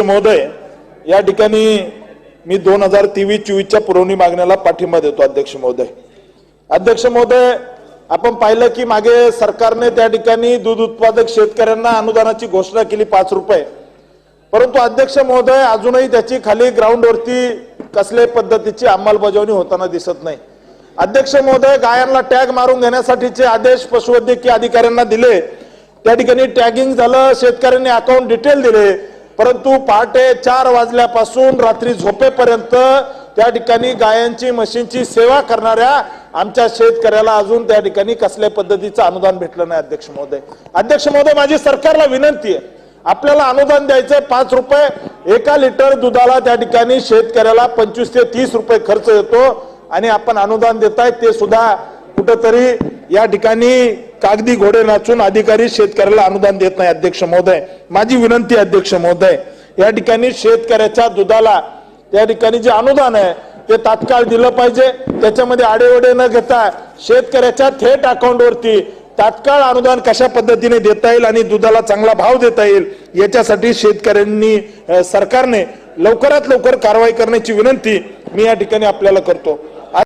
महोदय या ठिकाणी मी दोन हजार तेवीस चोवीसच्या पुरवणी मागण्याला पाठिंबा देतो अध्यक्ष महोदय. अध्यक्ष महोदय आपण पाहिलं की मागे सरकारने त्या ठिकाणी दूध उत्पादक शेतकऱ्यांना अनुदानाची घोषणा केली पाच रुपये. परंतु अध्यक्ष महोदय अजूनही त्याची खाली ग्राउंडवरती कसल्याही पद्धतीची अंमलबजावणी होताना दिसत नाही. अध्यक्ष महोदय गायांना टॅग मारून घेण्यासाठीचे आदेश पशुवैद्यकीय अधिकाऱ्यांना दिले. त्या ठिकाणी टॅगिंग झालं शेतकऱ्यांनी अकाउंट डिटेल दिले. परंतु पहाटे चार वाजल्यापासून रात्री झोपेपर्यंत त्या ठिकाणी गायांची म्हशींची सेवा करणाऱ्या आमच्या शेतकऱ्याला अजून त्या ठिकाणी कसल्या पद्धतीचं अनुदान भेटलं नाही अध्यक्ष महोदय. अध्यक्ष महोदय माझी सरकारला विनंती आहे. आपल्याला अनुदान द्यायचंय पाच रुपये एका लिटर दुधाला त्या ठिकाणी शेतकऱ्याला पंचवीस ते तीस रुपये खर्च येतो आणि आपण अनुदान देताय ते सुद्धा कुठंतरी या ठिकाणी कागदी घोडे नाचून अधिकारी शेतकऱ्याला अनुदान देत नाही अध्यक्ष महोदय. माझी विनंती अध्यक्ष महोदय या ठिकाणी शेतकऱ्याच्या दुधाला त्या ठिकाणी जे अनुदान आहे ते तात्काळ दिलं पाहिजे. त्याच्यामध्ये आडेवडे न घेता शेतकऱ्याच्या थेट अकाउंटवरती तात्काळ अनुदान कशा पद्धतीने देता येईल आणि दुधाला चांगला भाव देता येईल याच्यासाठी शेतकऱ्यांनी सरकारने लवकरात लवकर कारवाई करण्याची विनंती मी या ठिकाणी आपल्याला करतो.